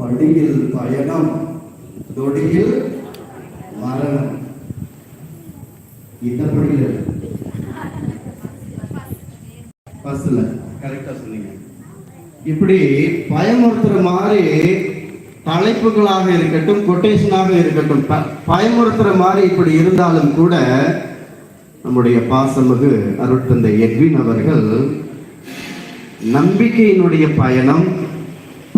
படியில் பயணம் தொடியில் மரணம். இந்த படியில் பஸ்ல கரெக்டா சொன்னீங்க. இப்படி பயமுறுத்துற மாதிரி தலைப்புகளாக இருக்கட்டும் கொட்டேஷனாக இருக்கட்டும் ப- பயமுறுத்துற மாதிரி இப்படி இருந்தாலும் கூட நம்முடைய பாசமிகு அருட்தந்தை எட்வின் அவர்கள் நம்பிக்கையினுடைய பயணம்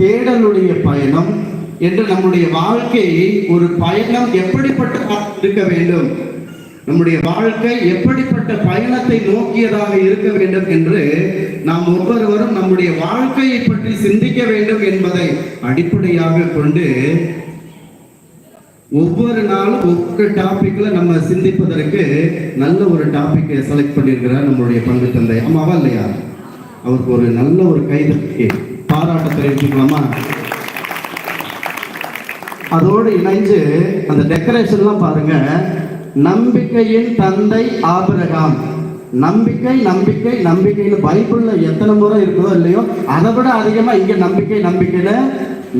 தேடலுடைய பயணம் என்று நம்முடைய வாழ்க்கை ஒரு பயணம் எப்படிப்பட்ட இருக்க வேண்டும்? நம்முடைய வாழ்க்கை எப்படிப்பட்ட பயணத்தை நோக்கியதாக இருக்க வேண்டும் என்று நாம் ஒவ்வொருவரும் நம்முடைய வாழ்க்கையை பற்றி சிந்திக்க வேண்டும் என்பதை அடிப்படையாக கொண்டு ஒவ்வொரு நாளும் ஒவ்வொரு டாபிக்ல நம்ம சிந்திப்பதற்கு நல்ல ஒரு டாபிக்கை செலக்ட் பண்ணியிருக்கிறார் நம்மளுடைய பங்கு தந்தை. ஆமாவா இல்லையா? அவருக்கு ஒரு நல்ல ஒரு கைதட்டி பாராட்ட தெரிவிச்சுக்கலாமா? அதோடு இணைஞ்சு அந்த டெக்கரேஷன்லாம் பாருங்க. நம்பிக்கையின் தந்தை ஆபிரகாம். நம்பிக்கை நம்பிக்கை நம்பிக்கைன்னு பைபிள்ல எத்தனை முறை இருக்குதோ இல்லையோ அதை விட அதிகமா இங்க நம்பிக்கை நம்பிக்கைன்னு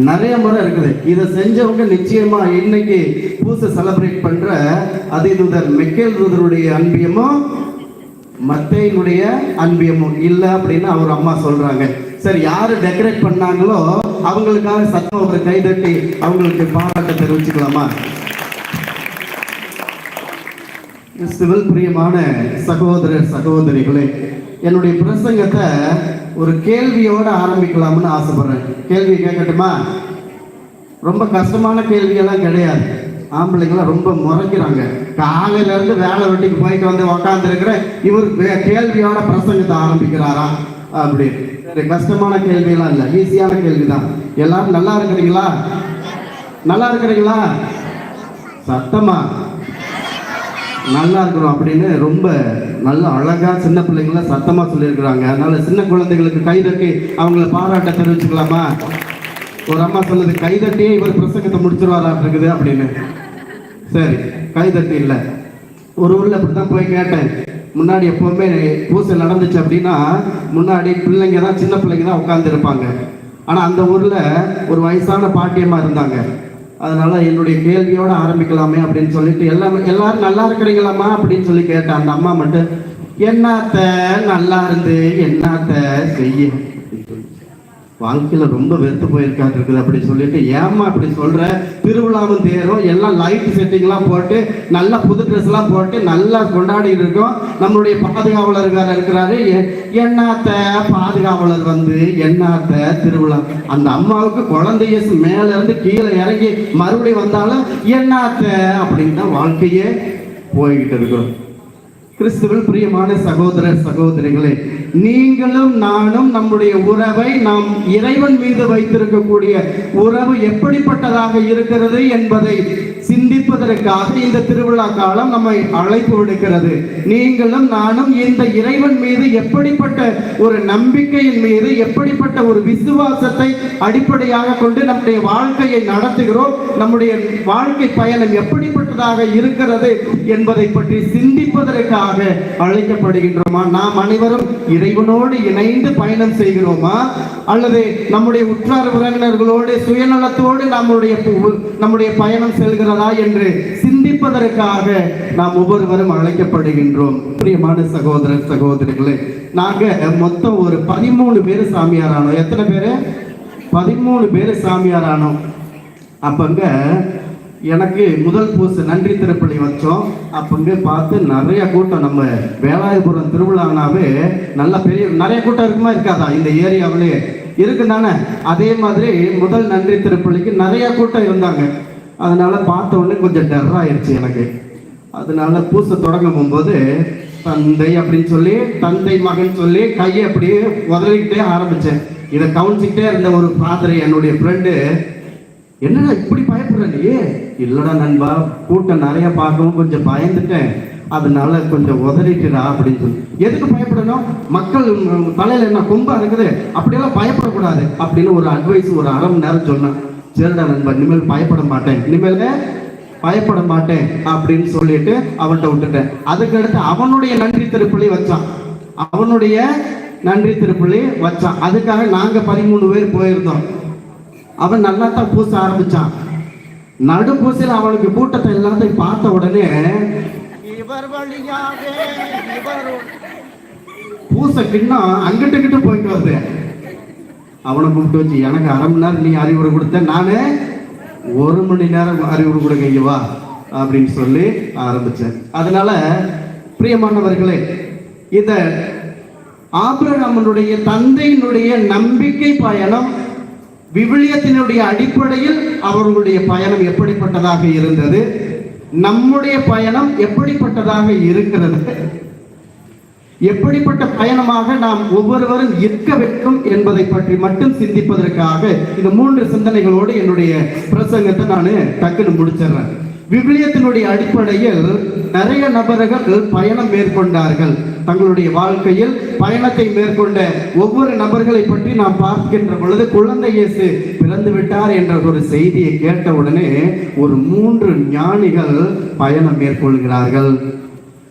நிறைய முறை இருக்குது. இதை செஞ்சவங்க நிச்சயமா இன்னைக்கு பூசை செலிப்ரேட் பண்ற அதிதூதர் மெக்கேல் தூதருடைய அன்பியமும் மத்தையினுடைய அன்பியமும் இல்லை அப்படின்னு அவர் அம்மா சொல்றாங்க. சரி யாரு டெக்கரேட் பண்ணாங்களோ அவங்களுக்காக சத்தம் ஒரு கைதட்டி அவங்களுக்கு பாராட்ட தெரிவிச்சுக்கலாமா? சிவில் பிரியமான சகோதர சகோதரிகளே என்னுடைய பிரசங்கத்தை ஒரு கேள்வியோட ஆரம்பிக்கலாம்னு ஆசைப்படுறேன். கேள்வி கேட்கட்டுமா? ரொம்ப கஷ்டமான கேள்வியெல்லாம் கிடையாது. ஆம்பளைங்களாம் ரொம்ப முறைக்கிறாங்க. காலையில இருந்து வேலை வெட்டிக்கு போயிட்டு வந்து உக்காந்துருக்கிற இவர் கேள்வியோட பிரசங்கத்தை ஆரம்பிக்கிறாரா? அப்படின்னு. கஷ்டமான கேள்வியெல்லாம் இல்லை. ஈஸியான கேள்வி தான் எல்லாரும் நல்லா இருக்கிறீங்களா? நல்லா இருக்கிறீங்களா? சத்தமா? நல்லா இருக்கிறோம் அப்படின்னு ரொம்ப நல்ல அழகா சின்ன பிள்ளைங்கள சத்தமா சொல்லியிருக்கிறாங்க. அதனால சின்ன குழந்தைகளுக்கு கைதட்டி அவங்கள பாராட்ட தெரிவிச்சுக்கலாமா? ஒரு அம்மா சொன்னது கைதட்டியே இவர் பிரசங்கத்தை முடிச்சிருவாராட்டு இருக்குது அப்படின்னு. சரி கைதட்டி இல்லை. ஒரு ஊர்ல அப்படிதான் போய் கேட்டேன். முன்னாடி எப்போவுமே பூசை நடந்துச்சு அப்படின்னா முன்னாடி பிள்ளைங்க தான் சின்ன பிள்ளைங்க தான் உட்காந்துருப்பாங்க இருப்பாங்க அந்த ஊரில் ஒரு வயசான பாட்டியமாக இருந்தாங்க. அதனால் என்னுடைய கேள்வியோடு ஆரம்பிக்கலாமே அப்படின்னு சொல்லிட்டு எல்லாம் எல்லாரும் நல்லா இருக்கிறீங்களாம்மா அப்படின்னு சொல்லி கேட்டேன் அந்த அம்மா மட்டும் என்னத்த நல்லா இருந்து என்னத்த செய்ய? வாழ்க்கையில ரொம்ப வெறுத்து போயிருக்காது இருக்குது அப்படி சொல்லிட்டு ஏமா அப்படி சொல்ற? திருவிழாவும் தேரும் எல்லாம் லைட் செட்டிங்லாம் போட்டு நல்லா புது ட்ரெஸ் எல்லாம் போட்டு நல்லா கொண்டாடிட்டு இருக்கோம். நம்மளுடைய பாதுகாவலர் வேற இருக்கிறாரு. என்னாத்த பாதுகாவலர் வந்து என்னாத்த திருவிழா? அந்த அம்மாவுக்கு குழந்தைய மேல இருந்து கீழே இறங்கி மறுபடியும் வந்தாலும் என்னாத்த அப்படின்னு தான் வாழ்க்கையே போய்கிட்டு இருக்கிறோம். கிறிஸ்துவில் பிரியமான சகோதர சகோதரிகளே நீங்களும் நானும் நம்முடைய உறவை நாம் இறைவன் மீது வைத்திருக்கக்கூடிய உறவு எப்படிப்பட்டதாக இருக்கிறது என்பதை சிந்திப்பதற்காக இந்த திருவிழா காலம் நம்மை அழைப்பு விடுக்கிறது. நீங்களும் நானும் இந்த இறைவன் மீது எப்படிப்பட்ட ஒரு நம்பிக்கையின் மீது எப்படிப்பட்ட ஒரு விசுவாசத்தை அடிப்படையாக கொண்டு நம்முடைய வாழ்க்கையை நடத்துகிறோம் நம்முடைய வாழ்க்கை பயணம் எப்படிப்பட்டதாக இருக்கிறது என்பதை பற்றி சிந்திப்பதற்காக அழைக்கப்படுகின்றோமா? நாம் அனைவரும் இறைவனோடு இணைந்து பயணம் செய்கிறோமா? அல்லது நம்முடைய உற்றார் உறவினர்களோடு சுயநலத்தோடு நம்முடைய நம்முடைய பயணம் செல்கிறதா என்று சிந்திப்பதற்காக நாம் ஒவ்வொருவரும் அழைக்கப்படுகின்றோம். பிரியமான சகோதர சகோதரிகளே நாங்க மொத்தம் ஒரு பதிமூணு பேர் சாமியாரானோம். எத்தனை பேர்? பதிமூணு பேர் சாமியாரானோம். அப்பங்க எனக்கு முதல் பூசை நன்றி திருப்பள்ளி வச்சோம். அப்பங்க பார்த்து நிறைய கூட்டம் நம்ம வேலாயபுரம் திருவிழானாவே நல்ல பெரிய நிறைய கூட்டம் இருக்குமா இருக்காதா? இந்த ஏரியாவிலே இருக்கு தானே அதே மாதிரி முதல் நன்றி திருப்பள்ளிக்கு நிறைய கூட்டம் இருந்தாங்க. அதனால பார்த்த உடனே கொஞ்சம் டர் ஆயிடுச்சு எனக்கு. அதனால பூசை தொடங்க போகும்போது தந்தை அப்படின்னு சொல்லி தந்தை மகன் சொல்லி கையை அப்படியே உதவிக்கிட்டே ஆரம்பிச்சேன். இதை கவனிச்சுக்கிட்டே இருந்த ஒரு ஃபாதர் என்னுடைய ஃப்ரெண்டு என்னடா இப்படி பயப்படுற நீ? இல்லடா நண்பா கூட்டம் நிறைய பார்க்கவும் கொஞ்சம் பயந்துட்டேன். அதனால கொஞ்சம் உதறிட்டுடா அப்படின்னு சொல்லி. எதுக்கு பயப்படணும்? மக்கள் தலையில என்ன கொம்பா இருக்குது அப்படியெல்லாம் பயப்படக்கூடாது அப்படின்னு ஒரு அட்வைஸ் ஒரு அரை மணி நேரம் சொன்னான். சரிடா நண்பா இனிமேல் பயப்பட மாட்டேன். இனிமேல் பயப்பட மாட்டேன் அப்படின்னு சொல்லிட்டு அவன்கிட்ட விட்டுட்டேன். அதுக்கடுத்து அவனுடைய நன்றி திருப்பலி வச்சான். அவனுடைய நன்றி திருப்பலி வச்சான். அதுக்காக நாங்க பதிமூணு பேர் போயிருந்தோம். அவன் நல்லா தான் பூச ஆரம்பிச்சான். நடுப்பூசையில் அவனுக்கு கூட்டத்தை எல்லாத்தையும் பார்த்த உடனே இவர் வழியாக பூச கிண்ணம் அங்கிட்டு இங்கிட்டு போயிட்டு வருது. அவனை கூப்பிட்டு வச்சு எனக்கு அரை மணி நேரம் நீ அறிவுரை கொடுத்த நானு ஒரு மணி நேரம் அறிவுரை கொடுங்க இங்க வா அப்படின்னு சொல்லி ஆரம்பிச்சேன். அதனால பிரியமானவர்களே இந்த ஆபிரகாமனுடைய தந்தையினுடைய நம்பிக்கை பயணம் விவிலியத்தினுடைய அடிப்படையில் அவர்களுடைய பயணம் எப்படிப்பட்டதாக இருந்தது? நம்முடைய பயணம் எப்படிப்பட்டதாக இருக்கிறது? எப்படிப்பட்ட பயணமாக நாம் ஒவ்வொருவரும் இருக்க வேண்டும் என்பதை பற்றி மட்டும் சிந்திப்பதற்காக இந்த மூன்று சிந்தனைகளோடு என்னுடைய பிரசங்கத்தை நான் டக்குன்னு முடிச்சிடுறேன். விவிலியத்தினுடைய அடிப்படையில் நிறைய நபர்கள் பயணம் மேற்கொண்டார்கள். தங்களுடைய வாழ்க்கையில் பயணத்தை மேற்கொண்ட ஒவ்வொரு நபர்களை பற்றி நாம் பார்க்கின்ற பொழுது குழந்தை இயேசு பிறந்து விட்டார் என்ற ஒரு செய்தியை கேட்ட உடனே ஒரு மூன்று ஞானிகள் பயணம் மேற்கொள்கிறார்கள்.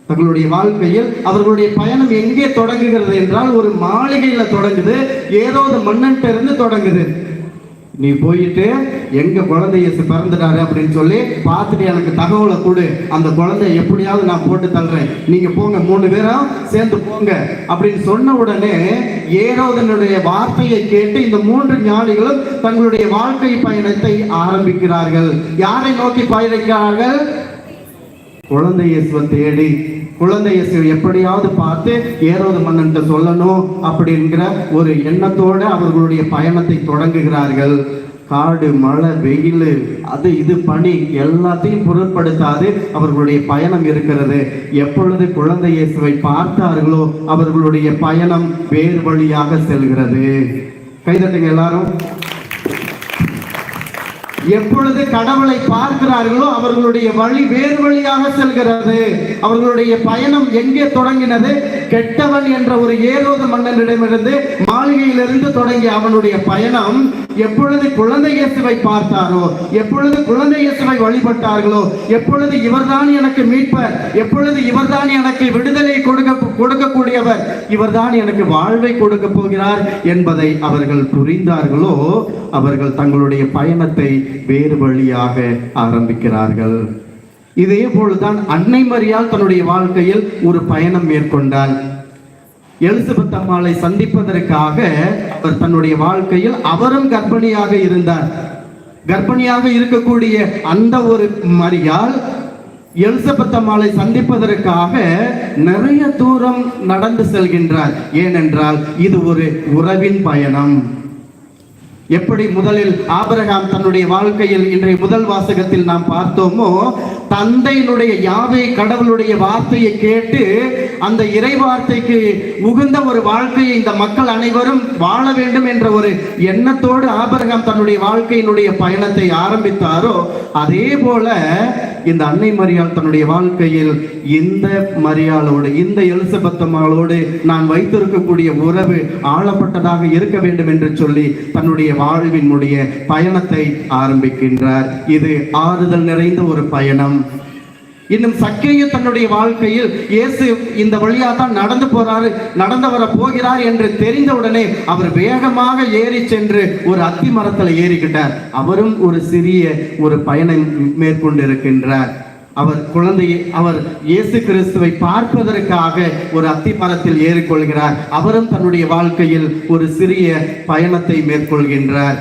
தங்களுடைய வாழ்க்கையில் அவர்களுடைய பயணம் எங்கே தொடங்குகிறது என்றால் ஒரு மாளிகையில தொடங்குது ஏதோ ஒரு மன்னன்ட்ட இருந்து தொடங்குது. நீ போயிட்டு எங்க குழந்தைய பிறந்துட்டாரு அப்படின்னு சொல்லி பார்த்துட்டு எனக்கு தகவலை கொடு. அந்த குழந்தைய எப்படியாவது நான் போட்டு தள்ளுறேன். நீங்க போங்க மூணு பேரும் சேர்ந்து போங்க அப்படின்னு சொன்ன உடனே ஏரோதனுடைய வார்த்தையை கேட்டு இந்த மூன்று ஞானிகளும் தங்களுடைய வாழ்க்கை பயணத்தை ஆரம்பிக்கிறார்கள். யாரை நோக்கி பயணிக்கிறார்கள்? குழந்தை இயேசுவை தேடி. குழந்தை இயேசுவை எப்படியாவது பார்த்து ஏரோது மன்னன்ட்ட சொல்லணும் அப்படிங்கிற ஒரு எண்ணத்தோடு அவர்களுடைய பயணத்தை தொடங்குகிறார்கள். காடு மழை வெயில் அது இது பனி எல்லாத்தையும் பொருட்படுத்தாது அவர்களுடைய பயணம் இருக்கிறது. எப்பொழுது குழந்தை இயேசுவை பார்த்தார்களோ அவர்களுடைய பயணம் வேறு வழியாக செல்கிறது. கைதட்டுங்க எல்லாரும். எப்பொழுது கடவுளை பார்க்கிறார்களோ அவர்களுடைய வழி வேறு வழியாக செல்கிறது. அவர்களுடைய பயணம் எங்கே தொடங்கினது? கெட்டவன் என்ற ஒரு ஏரோது மன்னனிடமிருந்து மாளிகையிலிருந்து தொடங்கிய அவனுடைய பயணம் எப்பொழுது குழந்தை இயேசுவை பார்த்தாரோ எப்பொழுது குழந்தை இயேசுவை வழிபட்டார்களோ எப்பொழுது இவர்தான் எனக்கு மீட்பர் எப்பொழுது இவர்தான் எனக்கு விடுதலை கொடுக்க கொடுக்கக்கூடியவர் இவர்தான் எனக்கு வாழ்வை கொடுக்க போகிறார் என்பதை அவர்கள் புரிந்தார்களோ அவர்கள் தங்களுடைய பயணத்தை வேறு வழியாக ஆரம்பிக்கிறார்கள். இதே போலதான் அன்னை மரியால் தன்னுடைய வாழ்க்கையில் ஒரு பயணம் மேற்கொண்டால் எலிசபெத் அம்மாளை சந்திப்பதற்காக அவர் தன்னுடைய வாழ்க்கையில் அவரும் கர்ப்பிணியாக இருந்தார். கர்ப்பிணியாக இருக்கக்கூடிய அந்த ஒரு மரியாள் எலிசபெத் அம்மாளை சந்திப்பதற்காக நிறைய தூரம் நடந்து செல்கின்றார். ஏனென்றால் இது ஒரு உறவின் பயணம். எப்படி முதலில் ஆபரகாம் தன்னுடைய வாழ்க்கையில் இன்றைய முதல் வாசகத்தில் நாம் பார்த்தோமோ தந்தையினுடைய யாவை கடவுளுடைய வார்த்தையை கேட்டு அந்த இறை வார்த்தைக்கு உகுந்த ஒரு வாழ்க்கையை இந்த மக்கள் அனைவரும் வாழ வேண்டும் என்ற ஒரு எண்ணத்தோடு ஆபரகம் தன்னுடைய வாழ்க்கையினுடைய பயணத்தை ஆரம்பித்தாரோ அதே போல இந்த அன்னை மரியாள் தன்னுடைய வாழ்க்கையில் இந்த மரியாளோடு இந்த எலிசபெத்தம்மாளோடு நான் வைத்திருக்கக்கூடிய உறவு ஆளப்பட்டதாக இருக்க வேண்டும் என்று சொல்லி தன்னுடைய வாழ்வினுடைய பயணத்தை ஆரம்பிக்கின்றார். இது ஆறுதல் நிறைந்த ஒரு பயணம். இன்னும் சக்கையை தன்னுடைய வாழ்க்கையில் இயேசு இந்த வழியாக தான் நடந்து போறாரு நடந்து வர போகிறார் என்று தெரிந்தவுடனே அவர் வேகமாக ஏறி சென்று ஒரு அத்தி மரத்தில் ஏறிக்கிட்டார். அவரும் ஒரு சிறிய ஒரு பயணம் மேற்கொண்டிருக்கின்றார். அவர் குழந்தையை அவர் இயேசு கிறிஸ்துவை பார்ப்பதற்காக ஒரு அத்தி மரத்தில் ஏறிக்கொள்கிறார். அவரும் தன்னுடைய வாழ்க்கையில் ஒரு சிறிய பயணத்தை மேற்கொள்கின்றார்.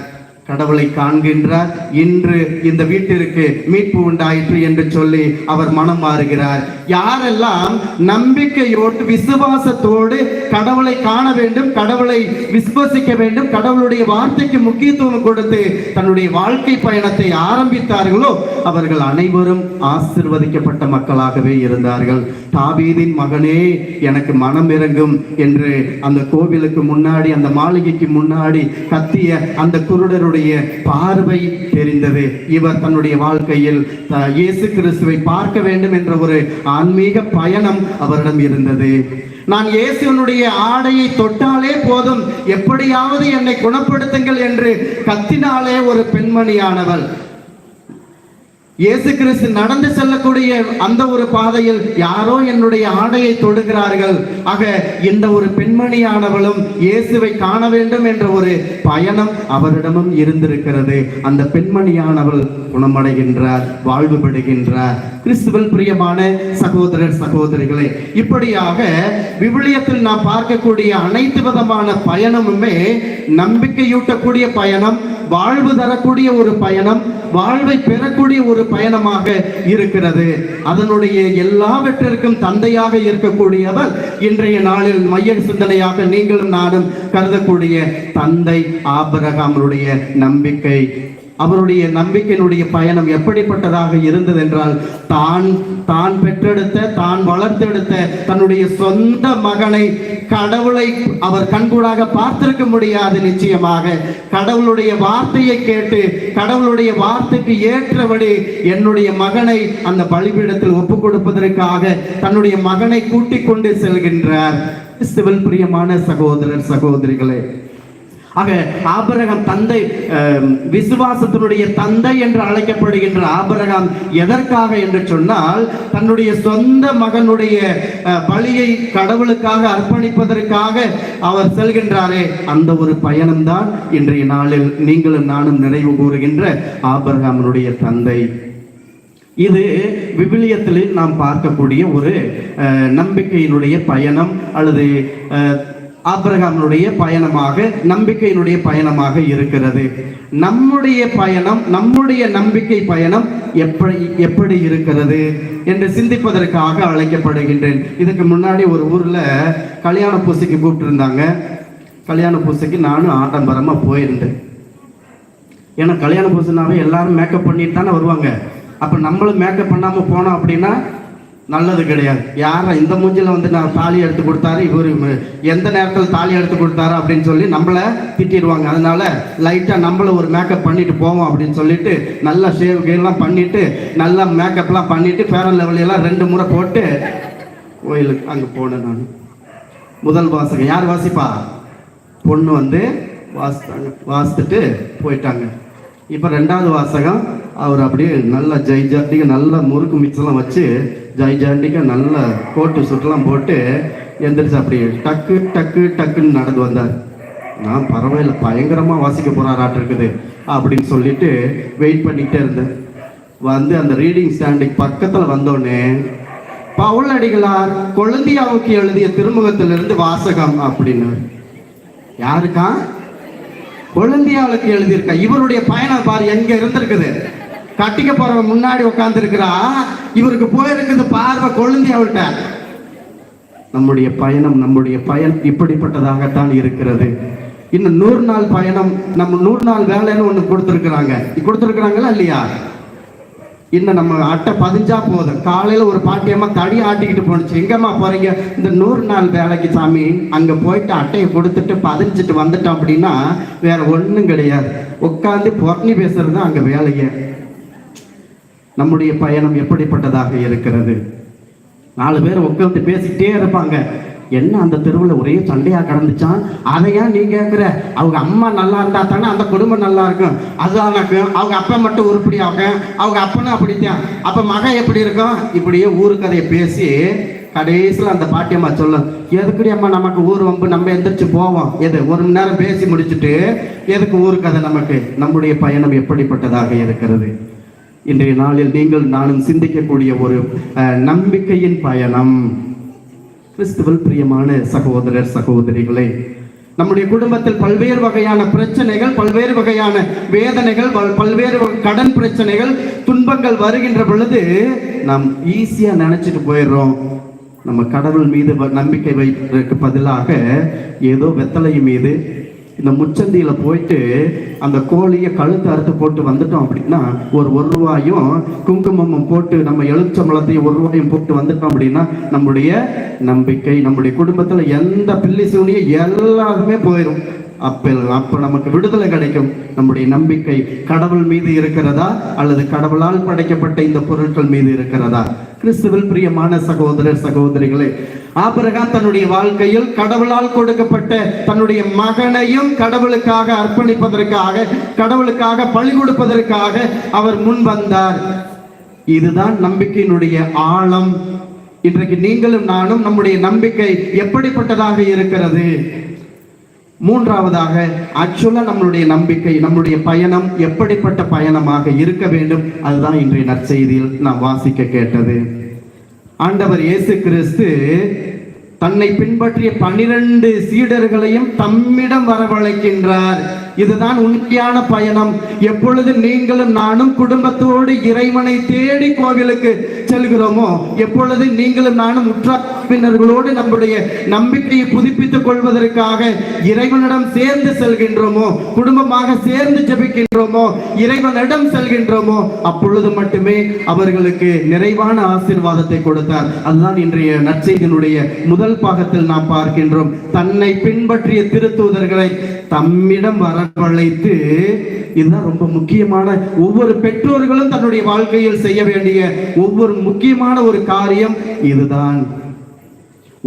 கடவுளை காண்கின்றார். இன்று இந்த வீட்டிற்கு மீட்பு உண்டாயிற்று என்று சொல்லி அவர் மனம் மாறுகிறார். யாரெல்லாம் நம்பிக்கையோடு விசுவாசத்தோடு கடவுளை காண வேண்டும் கடவுளை விசுவசிக்க வேண்டும் கடவுளுடைய வார்த்தைக்கு முக்கியத்துவம் கொடுத்து தன்னுடைய வாழ்க்கை பயணத்தை ஆரம்பித்தார்களோ அவர்கள் அனைவரும் ஆசிர்வதிக்கப்பட்ட மக்களாகவே இருந்தார்கள். தாவீதின் மகனே எனக்கு மனம் இறங்கும் என்று அந்த கோவிலுக்கு முன்னாடி அந்த மாளிகைக்கு முன்னாடி கத்திய அந்த குருடருடைய பார்வை தெரிந்தது. இவர் தன்னுடைய வாழ்க்கையில் இயேசு கிறிஸ்துவை பார்க்க வேண்டும் என்ற ஒரு ஆன்மீக பயணம் அவரிடம் இருந்தது. நான் இயேசுவனுடைய ஆடையை தொட்டாலே போதும். எப்படியாவது என்னை குணப்படுத்துங்கள் என்று கத்தினாலே ஒரு பெண்மணியானவள். இயேசு கிறிஸ்து நடந்து செல்லக்கூடிய அந்த ஒரு பாதையில் யாரோ என்னுடைய ஆடையை தொடுகிறார்கள். ஆக இந்த ஒரு பெண்மணியானவளும் இயேசுவை காண வேண்டும் என்ற ஒரு பயணம் அவரிடமும் இருந்திருக்கிறது. அந்த பெண்மணியானவள் குணமடைகின்றார் வாழ்வு பெறுகின்றார் கிறிஸ்துவல் பிரியமான சகோதரர் சகோதரிகளே இப்படியாக விவிலியத்தில் நாம் பார்க்கக்கூடிய அனைத்து விதமான பயணமுமே நம்பிக்கையூட்டக்கூடிய பயணம் வாழ்வு தரக்கூடிய ஒரு பயணம் வாழ்வை பெறக்கூடிய ஒரு பயணமாக இருக்கிறது. அதனுடைய எல்லாவற்றிற்கும் தந்தையாக இருக்கக்கூடியவர் இன்றைய நாளில் மைய சிந்தனையாக நீங்களும் நானும் கருதக்கூடிய தந்தை ஆபரகாமருடைய நம்பிக்கை. அவருடைய நம்பிக்கையினுடைய பயணம் எப்படிப்பட்டதாக இருந்தது என்றால் தான் தான் பெற்றெடுத்த தான் வளர்த்தெடுத்த தன்னுடைய சொந்த மகனை கடவுளை அவர் கண்கூடாக பார்த்திருக்க முடியாது நிச்சயமாக. கடவுளுடைய வார்த்தையை கேட்டு கடவுளுடைய வார்த்தைக்கு ஏற்றபடி என்னுடைய மகனை அந்த பலிபீடத்தில் ஒப்புக் கொடுப்பதற்காக தன்னுடைய மகனை கூட்டிக் கொண்டு செல்கின்றார். கிறிஸ்துவன் பிரியமான சகோதரர் சகோதரிகளே ஆக ஆபரகம் தந்தை விசுவாசத்தினுடைய தந்தை என்று அழைக்கப்படுகின்ற ஆபரகம் எதற்காக என்று சொன்னால் தன்னுடைய சொந்த மகனுடைய அஹ், பலியை கடவுளுக்காக அர்ப்பணிப்பதற்காக அவர் செல்கின்றாரே. அந்த ஒரு பயணம்தான் இன்றைய நாளில் நீங்களும் நானும் நினைவு கூறுகின்ற ஆபரகாமனுடைய தந்தை. இது விவிலியத்தில் நாம் பார்க்கக்கூடிய ஒரு நம்பிக்கையினுடைய பயணம் அல்லது ஆபிரகாமனுடைய பயணமாக நம்பிக்கையினுடைய பயணமாக இருக்கிறது. நம்முடைய பயணம் நம்முடைய நம்பிக்கை பயணம் எப்படி எப்படி இருக்கிறது என்று சிந்திப்பதற்காக அழைக்கப்படுகின்றேன். இதுக்கு முன்னாடி ஒரு ஊர்ல கல்யாண பூசைக்கு கூப்பிட்டுருந்தாங்க. கல்யாண பூசைக்கு நானும் ஆடம்பரமா போயிருந்தேன். ஏன்னா கல்யாண பூசைனாவே எல்லாரும் மேக்கப் பண்ணிட்டு தானே வருவாங்க. அப்போ நம்மளும் மேக்கப் பண்ணாமல் போனோம் அப்படின்னா நல்லது கிடையாது. யார் இந்த மூஞ்சில் வந்து நான் தாலி எடுத்து கொடுத்தாரு இவர் எந்த நேரத்தில் தாலி எடுத்து கொடுத்தாரு அப்படின்னு சொல்லி நம்மளை திட்டிடுவாங்க. அதனால லைட்டாக நம்மள ஒரு மேக்கப் பண்ணிட்டு போவோம் அப்படின்னு சொல்லிட்டு நல்லா ஷேவ் கீழ்லாம் பண்ணிட்டு நல்லா மேக்கப்லாம் பண்ணிட்டு ஃபேரன் லெவலையெல்லாம் ரெண்டு முறை போட்டு கோயிலுக்கு அங்கே போனேன் நான். முதல் வாசகம். யார் வாசிப்பா? பொண்ணு வந்து வாசித்தாங்க வாசித்துட்டு போயிட்டாங்க. இப்போ ரெண்டாவது வாசகம். அவர் அப்படியே நல்ல ஜெய் ஜாண்டிக்கு நல்ல முறுக்கு மிக்ஸ்லாம் வச்சு ஜெய் ஜாண்டிக்கு நல்ல கோட்டு சுட்டெல்லாம் போட்டு எந்திரிச்சு அப்படியே டக்கு டக்கு டக்குன்னு நடந்து வந்தார். நான் பரவாயில்ல பயங்கரமாக வாசிக்க போகிறாராட்டு இருக்குது அப்படின்னு சொல்லிட்டு வெயிட் பண்ணிக்கிட்டே இருந்தேன் வந்து அந்த ரீடிங் ஸ்டாண்டுக்கு பக்கத்தில் வந்தோடனே பவுல் அடிகளார் கொழுந்தியாவுக்கு எழுதிய திருமுகத்திலிருந்து வாசகம் அப்படின்னு யாருக்கா? கொழுந்தியாவுக்கு எழுதியிருக்கா இவருடைய பயணம் பாரு எங்க இருந்திருக்குது? கட்டிக்க போறவன் முன்னாடி உட்காந்துருக்கிறா இவருக்கு போயிருக்குது பார்வை கொழுந்தியாவிட்ட நம்முடைய பயணம் நம்முடைய பயன் இப்படிப்பட்டதாகத்தான் இருக்கிறது. இன்னும் நூறு நாள் பயணம் நம்ம நூறு நாள் வேலைன்னு ஒன்று கொடுத்துருக்குறாங்க. கொடுத்துருக்குறாங்களா இல்லையா? இன்னும் நம்ம அட்டை பதிஞ்சா போதும். காலையில் ஒரு பாட்டியம்மா தடி ஆட்டிக்கிட்டு போணுச்சு. எங்கம்மா போறீங்க? இந்த நூறு நாள் வேலைக்கு சாமி அங்கே போயிட்டு அட்டையை கொடுத்துட்டு பதிஞ்சிட்டு வந்துட்டோம் அப்படின்னா வேற ஒன்றும் கிடையாது. உட்காந்து பொறணி பேசுறது தான் அங்கே வேலையை. நம்முடைய பயணம் எப்படிப்பட்டதாக இருக்கிறது? நாலு பேர் உட்காந்து பேசிக்கிட்டே இருப்பாங்க. என்ன அந்த தெருவில் ஒரே சண்டையா கடந்துச்சான்? அதை ஏன் நீ கேட்குற அவங்க அம்மா நல்லா இருந்தா தானே அந்த குடும்பம் நல்லா இருக்கும். அதுதான் அவங்க அப்பா மட்டும் உருப்படியாகும் அவங்க அப்பனும் அப்படித்தான். அப்ப மகன் எப்படி இருக்கும் இப்படியே ஊருக்கதையை கதையை பேசி கடைசியில் அந்த பாட்டியம்மா சொல்லும் எதுக்குடி அம்மா நமக்கு ஊர் வம்பு? நம்ம எந்திரிச்சு போவோம். எது ஒரு மணி நேரம் பேசி முடிச்சுட்டு எதுக்கு ஊர் கதை நமக்கு? நம்முடைய பயணம் எப்படிப்பட்டதாக இருக்கிறது? இன்றைய நாளில் நீங்கள் நானும் சிந்திக்கக்கூடிய ஒரு நம்பிக்கையின் பயணம். கிறிஸ்துவல் பிரியமான சகோதரர் சகோதரிகளே நம்முடைய குடும்பத்தில் பல்வேறு வகையான பிரச்சனைகள் பல்வேறு வகையான வேதனைகள் பல்- பல்வேறு கடன் பிரச்சனைகள் துன்பங்கள் வருகின்ற பொழுது நாம் ஈஸியா நினைச்சிட்டு போயிடுறோம். நம்ம கடவுள் மீது வ- நம்பிக்கை வைப்பதற்கு பதிலாக ஏதோ வெத்தலை மீது இந்த முச்சந்தியில போயிட்டு அந்த கோழியை கழுத்து அறுத்து போட்டு வந்துட்டோம் அப்படின்னா ஒரு ஒரு ரூபாயும் குங்குமமும் போட்டு நம்ம எழுச்சம்பளத்தையும் ஒரு ரூபாயும் போட்டு வந்துட்டோம் அப்படின்னா நம்முடைய நம்பிக்கை நம்முடைய குடும்பத்துல எந்த பில்லி சூனியும் எல்லாருமே போயிடும் அப்போ அப்போ நமக்கு விடுதலை கிடைக்கும். நம்முடைய நம்பிக்கை கடவுள் மீது இருக்கிறதா? அல்லது கடவுளால் படைக்கப்பட்ட இந்த பொருட்கள் மீது இருக்கிறதா? கிறிஸ்துவில் பிரியமான சகோதரர் சகோதரிகளே ஆபிரகாம் தன்னுடைய வாழ்க்கையில் கடவுளால் கொடுக்கப்பட்ட தன்னுடைய மகனையும் கடவுளுக்காக அர்ப்பணிப்பதற்காக கடவுளுக்காக பழி கொடுப்பதற்காக அவர் முன் வந்தார். இதுதான் நம்பிக்கையினுடைய ஆழம். இன்றைக்கு நீங்களும் நானும் நம்முடைய நம்பிக்கை எப்படிப்பட்டதாக இருக்கிறது? மூன்றாவதாக ஆக்சுவலாக நம்மளுடைய நம்பிக்கை நம்மளுடைய பயணம் எப்படிப்பட்ட பயணமாக இருக்க வேண்டும் அதுதான் இன்றைய நற்செய்தியில் நாம் வாசிக்க கேட்டது. ஆண்டவர் இயேசு கிறிஸ்து தன்னை பின்பற்றிய பன்னிரண்டு சீடர்களையும் தம்மிடம் வரவழைக்கின்றார். இதுதான் உண்மையான பயணம். எப்பொழுது நீங்களும் நானும் குடும்பத்தோடு இறைவனை தேடி கோவிலுக்கு செல்கிறோமோ எப்பொழுது நீங்களும் நானும் உற்றாப்பினர்களோடு நம்முடைய நம்பிக்கையை புதுப்பித்துக் கொள்வதற்காக இறைவனிடம் சேர்ந்து செல்கின்றோமோ குடும்பமாக சேர்ந்து ஜெபிக்கின்றோமோ இறைவனிடம் செல்கின்றோமோ அப்பொழுது மட்டுமே அவர்களுக்கு நிறைவான ஆசீர்வாதத்தை கொடுத்தார். அதுதான் இன்றைய நற்செய்தியினுடைய முதல் பாகத்தில் நாம் பார்க்கின்றோம். தன்னை பின்பற்றிய திருத்தூதர்களை தம்மிடம் வரவழைத்து இதுதான் ரொம்ப முக்கியமான ஒவ்வொரு பெற்றோர்களும் தன்னுடைய வாழ்க்கையில் செய்ய வேண்டிய ஒவ்வொரு முக்கியமான ஒரு காரியம் இதுதான்.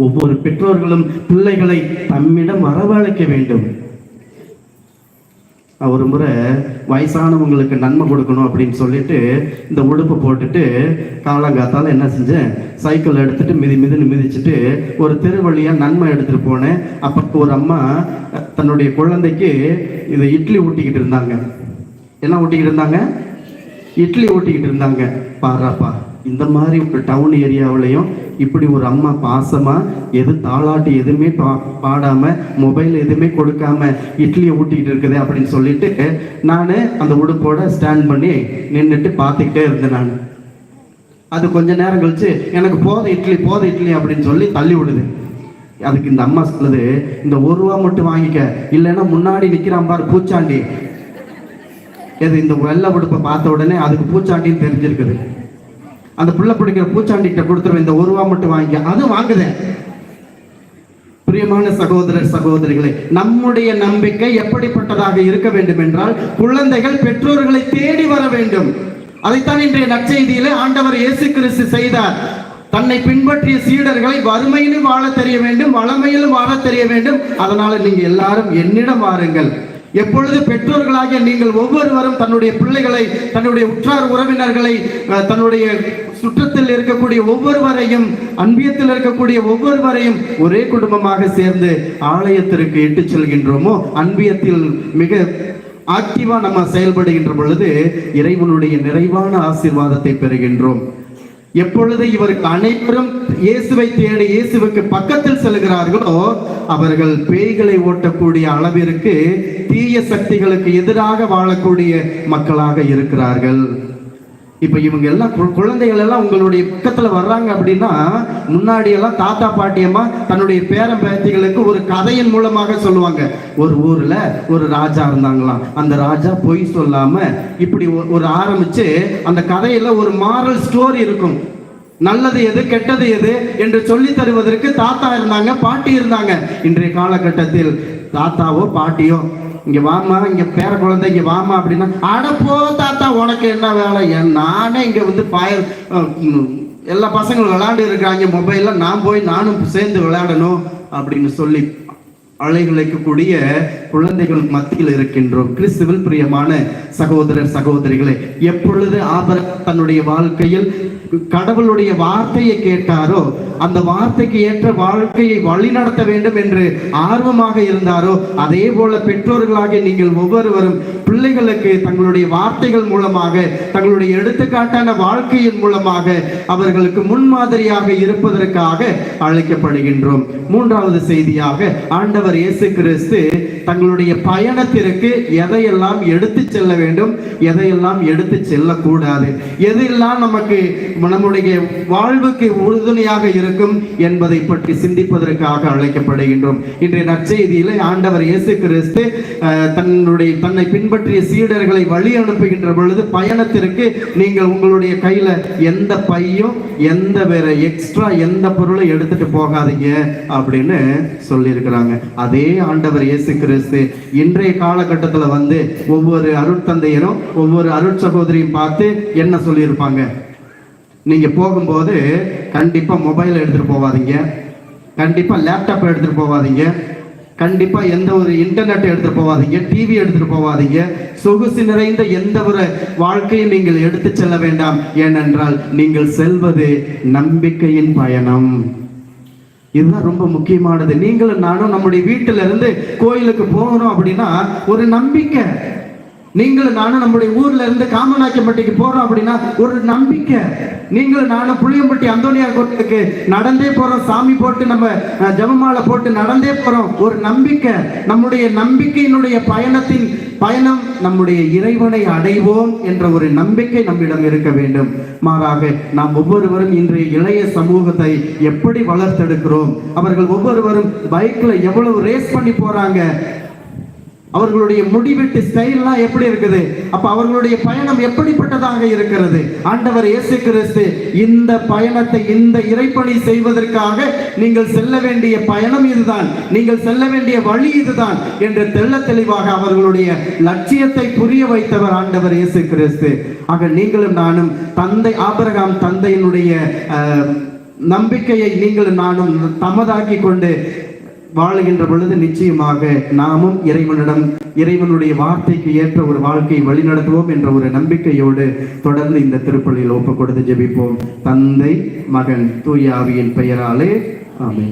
ஒவ்வொரு பெற்றோர்களும் பிள்ளைகளை தம்மிடம் வரவழைக்க வேண்டும். ஒரு முறை வயசானவங்களுக்கு நன்மை கொடுக்கணும் அப்படின்னு சொல்லிட்டு இந்த உடுப்பு போட்டுட்டு காலங்காத்தால என்ன செஞ்சேன்? சைக்கிள் எடுத்துட்டு மிதி மிதின்னு மிதிச்சுட்டு ஒரு தெரு நன்மை எடுத்துட்டு போனேன். அப்போ ஒரு அம்மா தன்னுடைய குழந்தைக்கு இது இட்லி ஊட்டிக்கிட்டு இருந்தாங்க. என்ன ஊட்டிக்கிட்டு இருந்தாங்க? இட்லி ஊட்டிக்கிட்டு இருந்தாங்க. பாராப்பா. இந்த மாதிரி ஒரு டவுன் ஏரியாவிலையும் இப்படி ஒரு அம்மா பாசமாக எது தாளாட்டு எதுவுமே பா பாடாமல் மொபைல் எதுவுமே கொடுக்காம இட்லியை ஊட்டிக்கிட்டு இருக்குது அப்படின்னு சொல்லிட்டு நான் அந்த உடுப்போட ஸ்டாண்ட் பண்ணி நின்றுட்டு பார்த்துக்கிட்டே இருந்தேன் நான். அது கொஞ்ச நேரம் கழிச்சு எனக்கு போத இட்லி போத இட்லி அப்படின்னு சொல்லி தள்ளி விடுது. அதுக்கு இந்த அம்மா சொல்லுது இந்த ஒரு ரூபா மட்டும் வாங்கிக்க இல்லைன்னா முன்னாடி நிற்கிறான் பாரு பூச்சாண்டி. எது இந்த வெள்ளை உடுப்பை பார்த்த உடனே அதுக்கு பூச்சாண்டின்னு தெரிஞ்சிருக்குது. அந்த புள்ள பிடிக்கிற பூச்சாண்டிகிட்ட கொடுத்துருவேன் இந்த ஒரு ரூபா மட்டும் வாங்கி அது வாங்குதேன் பிரியமான சகோதரர் சகோதரிகளே நம்முடைய நம்பிக்கை எப்படிப்பட்டதாக இருக்க வேண்டும் என்றால் குழந்தைகள் பெற்றோர்களை தேடி வர வேண்டும். அதைத்தான் இன்றைய நற்செய்தியிலே ஆண்டவர் இயேசு கிறிஸ்து செய்தார். தன்னை பின்பற்றிய சீடர்களை வறுமையிலும் வாழ தெரிய வேண்டும் வளமையிலும் வாழ தெரிய வேண்டும். அதனால நீங்க எல்லாரும் என்னிடம் வாருங்கள். எப்பொழுது பெற்றோர்களாகிய நீங்கள் ஒவ்வொருவரும் தன்னுடைய பிள்ளைகளை தன்னுடைய உற்றார் உறவினர்களை தன்னுடைய சுற்றத்தில் இருக்கக்கூடிய ஒவ்வொருவரையும் அன்பியத்தில் இருக்கக்கூடிய ஒவ்வொருவரையும் ஒரே குடும்பமாக சேர்ந்து ஆலயத்திற்கு இட்டு செல்கின்றோமோ அன்பியத்தில் மிக ஆக்டிவா நம்ம செயல்படுகின்ற பொழுது இறைவனுடைய நிறைவான ஆசீர்வாதத்தை பெறுகின்றோம். எப்பொழுது இவருக்கு அனைவரும் இயேசுவை தேடி இயேசுவுக்கு பக்கத்தில் செல்கிறார்களோ அவர்கள் பேய்களை ஓட்டக்கூடிய அளவிற்கு தீய சக்திகளுக்கு எதிராக வாழக்கூடிய மக்களாக இருக்கிறார்கள். இப்போ இவங்க எல்லாம் கு- குழந்தைகள் எல்லாம் உங்களுடைய பக்கத்தில் வர்றாங்க அப்படின்னா முன்னாடி எல்லாம் தாத்தா பாட்டியம்மா தன்னுடைய பேரன் பேத்திகளுக்கு ஒரு கதையின் மூலமாக சொல்லுவாங்க. ஒரு ஊர்ல ஒரு ராஜா இருந்தாங்களாம். அந்த ராஜா பொய் சொல்லாம இப்படி ஒரு ஆரம்பிச்சு அந்த கதையில ஒரு மாரல் ஸ்டோரி இருக்கும். நல்லது எது கெட்டது எது என்று சொல்லி தருவதற்கு தாத்தா இருந்தாங்க பாட்டி இருந்தாங்க. இன்றைய காலகட்டத்தில் தாத்தாவோ பாட்டியோ இங்க வாமா இங்க பேர குழந்தை இங்க வாமா அப்படின்னா அடப்போ தாத்தா உனக்கு என்ன வேலை? நானே இங்க வந்து பாய எல்லா பசங்களும் விளையாண்டு இருக்கிறாங்க மொபைல்ல நான் போய் நானும் சேர்ந்து விளையாடணும் அப்படின்னு சொல்லி அலைகளைக்கக்கூடிய குழந்தைகள் மத்தியில் இருக்கின்றோம். கிறிஸ்துவில் பிரியமான சகோதரர் சகோதரிகளே எப்பொழுது ஆபர தன்னுடைய வாழ்க்கையில் கடவுளுடைய வார்த்தையை கேட்டாரோ அந்த வார்த்தைக்கு ஏற்ற வாழ்க்கையை வழி நடத்த வேண்டும் என்று ஆர்வமாக இருந்தாரோ அதே போல பெற்றோர்களாக நீங்கள் ஒவ்வொருவரும் பிள்ளைகளுக்கு தங்களுடைய வார்த்தைகள் மூலமாக தங்களுடைய எடுத்துக்காட்டான வாழ்க்கையின் மூலமாக அவர்களுக்கு முன்மாதிரியாக இருப்பதற்காக அழைக்கப்படுகின்றோம். மூன்றாவது செய்தியாக ஆண்டவர் இயேசு கிறிஸ்து தங்களுடைய பயணத்திற்கு எதையெல்லாம் எடுத்து செல்ல வேண்டும் எதையெல்லாம் எடுத்து செல்லக்கூடாது? எதெல்லாம் நமக்கு நம்முடைய வாழ்வுக்கு உறுதுணையாக இருக்கும் என்பதை பற்றி சிந்திப்பதற்காக அழைக்கப்படுகின்றோம். இன்றைய நற்செய்தியில் ஆண்டவர் இயேசு கிறிஸ்து தன்னுடைய தன்னை பின்பற்றிய சீடர்களை வழி அனுப்புகின்ற பொழுது பயணத்திற்கு நீங்கள் உங்களுடைய கையில எந்த பையும் எந்த வேற எக்ஸ்ட்ரா எந்த பொருளை எடுத்துட்டு போகாதீங்க அப்படின்னு சொல்லியிருக்கிறாங்க. அதே ஆண்டவர் இயேசு கிறிஸ்து இன்றைய காலகட்டத்தில் வந்து ஒவ்வொரு அருட்தந்தையரும் ஒவ்வொரு அருட்சகோதரியும் பார்த்து என்ன சொல்லியிருப்பாங்க? நீங்க போகும்போது கண்டிப்பா மொபைல் எடுத்துட்டு போவாதீங்க. கண்டிப்பா லேப்டாப் எடுத்துட்டு போவாதீங்க. கண்டிப்பா எந்த ஒரு இன்டர்நெட் எடுத்துட்டு போவாதீங்க. டிவி எடுத்துட்டு போவாதீங்க. சொகுசு நிறைந்த எந்த ஒரு வாழ்க்கையும் நீங்கள் எடுத்து செல்ல வேண்டாம். ஏனென்றால் நீங்கள் செல்வது நம்பிக்கையின் பயணம். இதுதான் ரொம்ப முக்கியமானது? நீங்களும் நானும் நம்முடைய வீட்டில இருந்து கோயிலுக்கு போகிறோம் அப்படின்னா ஒரு நம்பிக்கை. நீங்களும் நானும் நம்முடைய ஊர்ல இருந்து காமநாயக்கம்பட்டிக்கு போறோம் அப்படின்னா ஒரு நம்பிக்கை. நீங்களும் நானும் புளியம்பட்டி அந்தோனியா கோயிலுக்கு நடந்தே போறோம். சாமி போட்டு நம்ம ஜபமாலை ஜெபமாலை போட்டு நடந்தே போறோம். ஒரு நம்பிக்கை. நம்முடைய நம்பிக்கையினுடைய பயணத்தின் பயணம் நம்முடைய இறைவனை அடைவோம் என்ற ஒரு நம்பிக்கை நம்மிடம் இருக்க வேண்டும். மாறாக நாம் ஒவ்வொருவரும் இன்றைய இளைய சமூகத்தை எப்படி வளர்த்தெடுக்கிறோம்? அவர்கள் ஒவ்வொருவரும் பைக்ல எவ்வளவு ரேஸ் பண்ணி போறாங்க? அவர்களுடைய முடிவெட்டு ஸ்டைல்லாம் எப்படி இருக்குது? அப்ப அவர்களுடைய பயணம் எப்படிப்பட்டதாக இருக்கிறது? ஆண்டவர் இயேசு கிறிஸ்து இந்த பயணத்தை இந்த இறைப்பணி செய்வதற்காக நீங்கள் செல்ல வேண்டிய பயணம் இதுதான். நீங்கள் செல்ல வேண்டிய வழி இதுதான் என்று தெள்ள தெளிவாக அவர்களுடைய லட்சியத்தை புரிய வைத்தவர் ஆண்டவர் இயேசு கிறிஸ்து. ஆக நீங்களும் நானும் தந்தை ஆபரகாம் தந்தையினுடைய நம்பிக்கையை நீங்களும் நானும் தமதாக்கி கொண்டு வாழுகின்ற பொழுது நிச்சயமாக நாமும் இறைவனிடம் இறைவனுடைய வார்த்தைக்கு ஏற்ற ஒரு வாழ்க்கையை வழிநடத்துவோம் என்ற ஒரு நம்பிக்கையோடு தொடர்ந்து இந்த திருப்பலியில் ஒப்பு கொடுத்து ஜெபிப்போம். தந்தை மகன் தூயாவியின் பெயராலே ஆமை